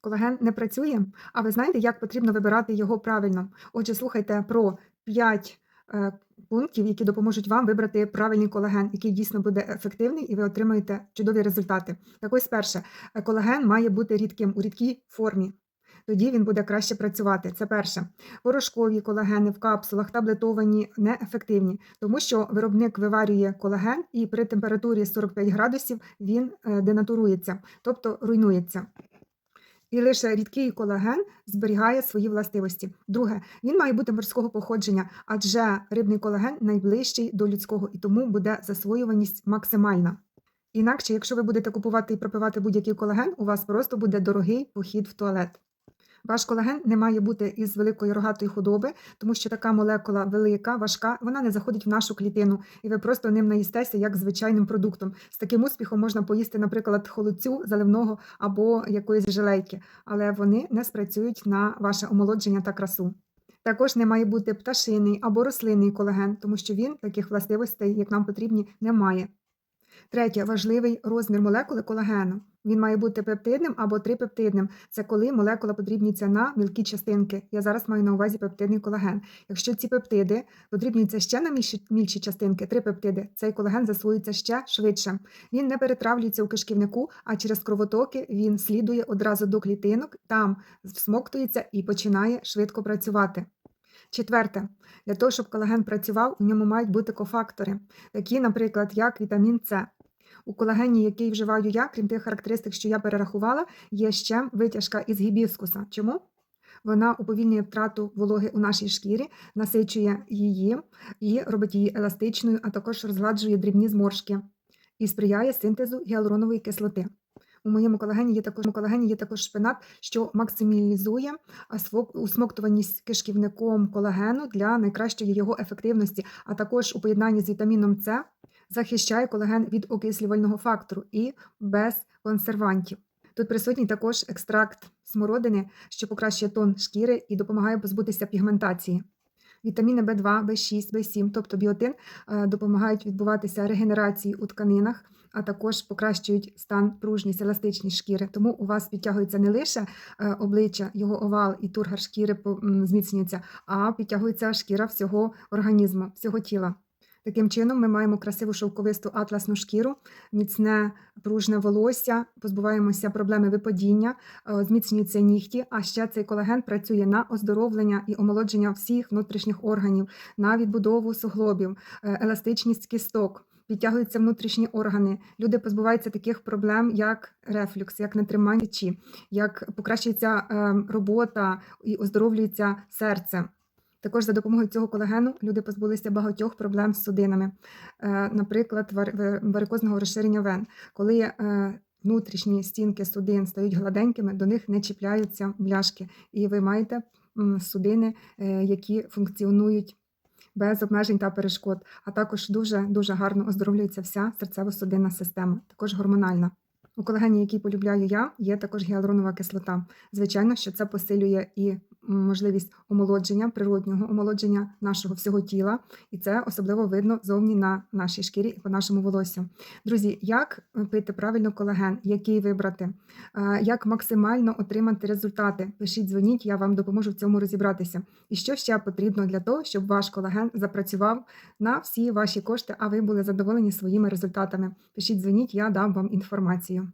Колаген не працює, а ви знаєте, як потрібно вибирати його правильно. Отже, слухайте про 5 е, пунктів, які допоможуть вам вибрати правильний колаген, який дійсно буде ефективний, і ви отримаєте чудові результати. Так ось перше, колаген має бути рідким у рідкій формі. Тоді він буде краще працювати. Це перше. Порошкові колагени в капсулах таблетовані неефективні, тому що виробник виварює колаген і при температурі 45 градусів він е, денатурується, тобто руйнується. І лише рідкий колаген зберігає свої властивості. Друге, він має бути морського походження, адже рибний колаген найближчий до людського і тому буде засвоюваність максимальна. Інакше, якщо ви будете купувати і пропивати будь-який колаген, у вас просто буде дорогий похід в туалет. Ваш колаген не має бути із великої рогатої худоби, тому що така молекула велика, важка, вона не заходить в нашу клітину, і ви просто ним наїстеся як звичайним продуктом. З таким успіхом можна поїсти, наприклад, холодцю заливного або якоїсь жилейки, але вони не спрацюють на ваше омолодження та красу. Також не має бути пташиний або рослинний колаген, тому що він таких властивостей, як нам потрібні, не має. Третє важливий розмір молекули колагену. Він має бути пептидним або трипептидним. Це коли молекула подрібнюється на мілкі частинки. Я зараз маю на увазі пептидний колаген. Якщо ці пептиди подрібнюються ще на мільші, частинки, три пептиди, цей колаген засвоюється ще швидше. Він не перетравлюється у кишківнику, а через кровотоки він слідує одразу до клітинок, там всмоктується і починає швидко працювати. Четверте, для того, щоб колаген працював, у ньому мають бути кофактори, такі, наприклад, як вітамін С. У колагені, який вживаю я, крім тих характеристик, що я перерахувала, є ще витяжка із гібіскуса. Чому? Вона уповільнює втрату вологи у нашій шкірі, насичує її і робить її еластичною, а також розгладжує дрібні зморшки і сприяє синтезу гіалуронової кислоти. У моєму колагені є також колагені є також шпинат, що максималізує усмоктуваність кишківником колагену для найкращої його ефективності, а також у поєднанні з вітаміном С захищає колаген від окислювального фактору і без консервантів. Тут присутній також екстракт смородини, що покращує тон шкіри і допомагає позбутися пігментації. Вітаміни В2, В6, В7, тобто біотин, е, допомагають відбуватися регенерації у тканинах, а також покращують стан, пружність, еластичність шкіри. Тому у вас підтягується не лише е, обличчя, його овал і тургар шкіри зміцнюється, а підтягується шкіра всього організму, всього тіла. Таким чином, ми маємо красиву шовковисту атласну шкіру, міцне пружне волосся, позбуваємося проблеми випадіння, е, зміцнюються нігті. А ще цей колаген працює на оздоровлення і омолодження всіх внутрішніх органів, на відбудову суглобів, е, еластичність кісток. Підтягуються внутрішні органи. Люди позбуваються таких проблем, як рефлюкс, як нетримання як покращується ем, робота і оздоровлюється серце. Також за допомогою цього колагену люди позбулися багатьох проблем з судинами, е, наприклад, варикозного розширення вен, коли е, внутрішні стінки судин стають гладенькими, до них не чіпляються бляшки, і ви маєте судини, е, які функціонують. Без обмежень та перешкод, а також дуже дуже гарно оздоровлюється вся серцево-судинна система, також гормональна. У колагені, який полюбляю я, є також гіалуронова кислота. Звичайно, що це посилює і можливість омолодження, природнього омолодження нашого всього тіла, і це особливо видно зовні на нашій шкірі і по нашому волосю. Друзі, як пити правильно колаген, який вибрати, як максимально отримати результати? Пишіть, дзвоніть, я вам допоможу в цьому розібратися. І що ще потрібно для того, щоб ваш колаген запрацював на всі ваші кошти, а ви були задоволені своїми результатами? Пишіть, дзвоніть, я дам вам інформацію.